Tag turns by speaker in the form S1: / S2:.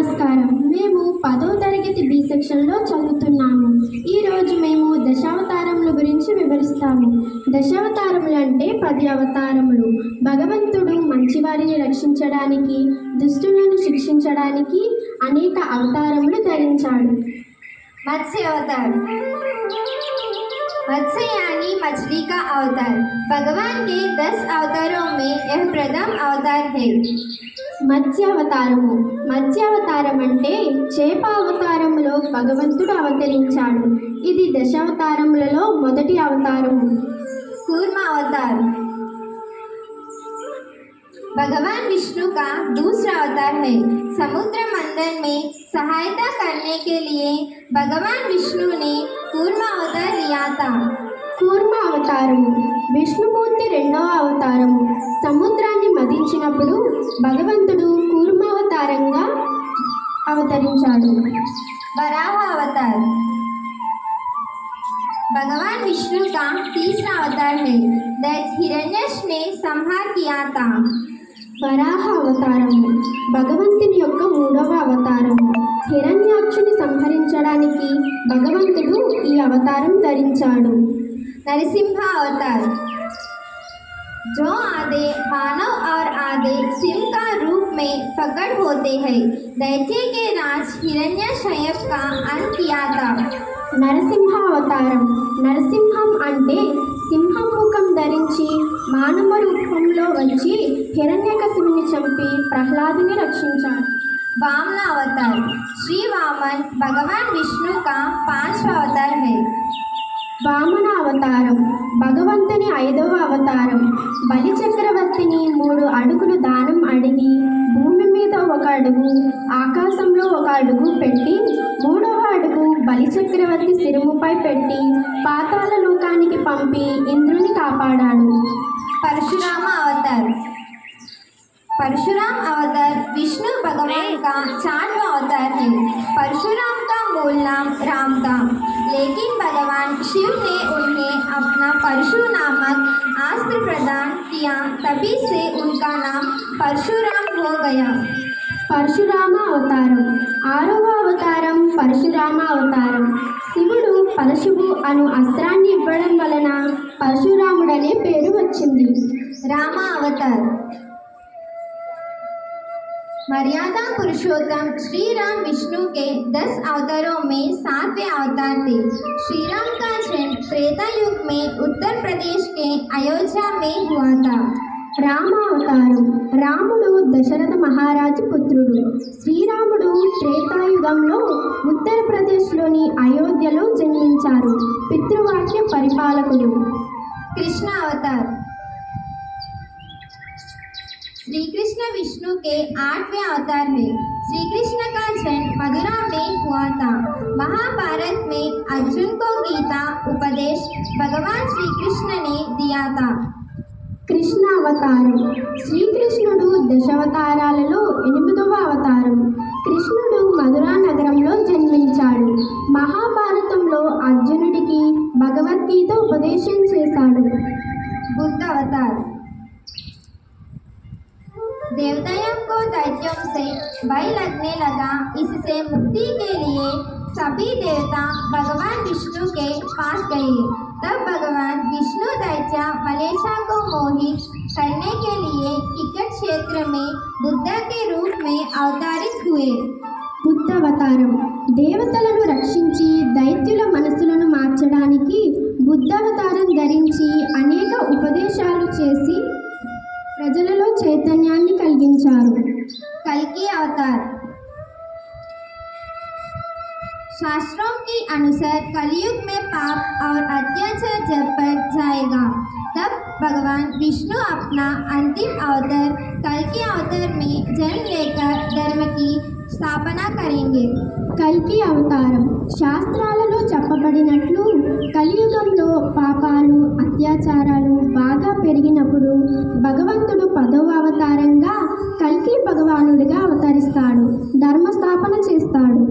S1: నమస్కారం మేము పదో తరగతి బి సెక్షన్లో చదువుతున్నాము ఈరోజు మేము దశావతారముల గురించి వివరిస్తాము దశావతారములు అంటే పది అవతారములు భగవంతుడు మంచివారిని రక్షించడానికి దుష్టులను శిక్షించడానికి అనేక అవతారములు ధరించాడు
S2: मत्स्य अवतार मत्स्य यानी मछली का अवतार भगवान के दस अवतारों में यह प्रथम अवतार है
S1: మత్స్య అవతారము మత్స్య అవతారం అంటే చేప అవతారములో భగవంతుడు అవతరించాడు ఇది దశావతారములలో మొదటి అవతారము
S2: कूर्म अवतार भगवान विष्णु का दूसरा अवतार है समुद्र मंथन में सहायता करने के लिए भगवान विष्णु ने कूर्म अवतार लिया था
S1: కూర్మ అవతారము విష్ణుమూర్తి రెండవ అవతారము సముద్రాన్ని మదించినప్పుడు భగవంతుడు కూర్మ అవతారంగా అవతరించాడు
S2: वराह अवतार भगवान विष्णु का तीसरा अवतार है दैट हिरण्यश ने संहार किया था
S1: వరాహ అవతారము భగవంతుని యొక్క మూడవ అవతారము హిరణ్యాక్షుని సంహరించడానికి భగవంతుడు ఈ అవతారం ధరించాడు
S2: नरसिंह अवतार जो आधे मानव और आधे सिंह का रूप में प्रकट होते हैं दैत्य के राज हिरण्यशयप का अंत किया था
S1: నరసింహ అవతారం నరసింహం అంటే సింహం ముఖం ధరించి మానవ రూపంలో వచ్చి హిరణ్యకశిపుని చంపి ప్రహ్లాదుని రక్షించాడు
S2: वामन अवतार श्री वामन भगवान विष्णु का पांचवा अवतार है
S1: వామన అవతారం భగవంతుని ఐదవ ఆకాశంలో ఒక అడుగు పెట్టి మూడవ అడుగు బలి చక్రవర్తి శిరుముపై పెట్టి పాతాళ లోకానికి పంపి ఇంద్రుని కాపాడాడు
S2: परशुराम अवतार परशुराम अवतार विष्णु भगवान का चारवा अवतार है परशुराम का मूल नाम राम था लेकिन भगवान शिव ने उन्हें अपना परशु नामक अस्त्र प्रदान किया तभी से उनका नाम परशुराम हो गया
S1: పరశురామ అవతారం ఆరవ అవతారం పరశురామ అవతారం శివుడు పరశువు అను అస్త్రాన్ని ఇవ్వడం వలన పరశురాముడనే పేరు వచ్చింది
S2: राम अवतार मर्यादा पुरुषोत्तम श्री राम विष्णु के दस अवतारों में सातवें अवतार थे श्री राम का जन्म त्रेता युग में उत्तर प्रदेश के अयोध्या में हुआ था
S1: రామ అవతారం రాముడు దశరథ మహారాజు పుత్రుడు శ్రీరాముడు త్రేతాయుగంలో ఉత్తరప్రదేశ్లోని అయోధ్యలో జన్మించారు పితృవాక్య పరిపాలకుడు
S2: कृष्ण अवतार श्री कृष्ण विष्णु के आठवें अवतार है श्री कृष्ण का जन्म मथुरा में हुआ था महाभारत में अर्जुन को गीता उपदेश भगवान श्री कृष्ण ने दिया था
S1: కృష్ణ అవతారం శ్రీకృష్ణుడు దశావతారాలలో ఎనిమిదవ అవతారం కృష్ణుడు మధురా నగరంలో జన్మించాడు మహాభారతంలో అర్జునుడికి భగవద్గీత ఉపదేశం చేశాడు
S2: बुद्ध अवतार देवताओं को दैत्यों से भय लगने लगा इससे मुक्ति के लिए सभी देवता भगवान विष्णु के पास गए तब भगवान विष्णु दैत्य मलेशा को मोहित करने के लिए टिकट क्षेत्र में बुद्ध के रूप में अवतारित हुए
S1: బుద్ధ అవతారం దేవతలను రక్షించి దైత్యుల మనసులను మార్చడానికి బుద్ధావతారం ధరించి అనేక ఉపదేశాలు చేసి ప్రజలలో చైతన్యాన్ని కలిగించారు
S2: कल की शास्त्रों के अनुसार कलयुग में पाप और अत्याचार जब बढ़ जाएगा तब भगवान विष्णु अपना अंतिम अवतार कल के अवतार में जन्म लेकर धर्म की स्थापना करेंगे
S1: కల్కి అవతారం శాస్త్రాలలో చెప్పబడినట్లు కలియుగంలో పాపాలు అత్యాచారాలు బాగా పెరిగినప్పుడు భగవంతుడు పదవ అవతారంగా కల్కి భగవానుడిగా అవతరిస్తాడు ధర్మస్థాపన చేస్తాడు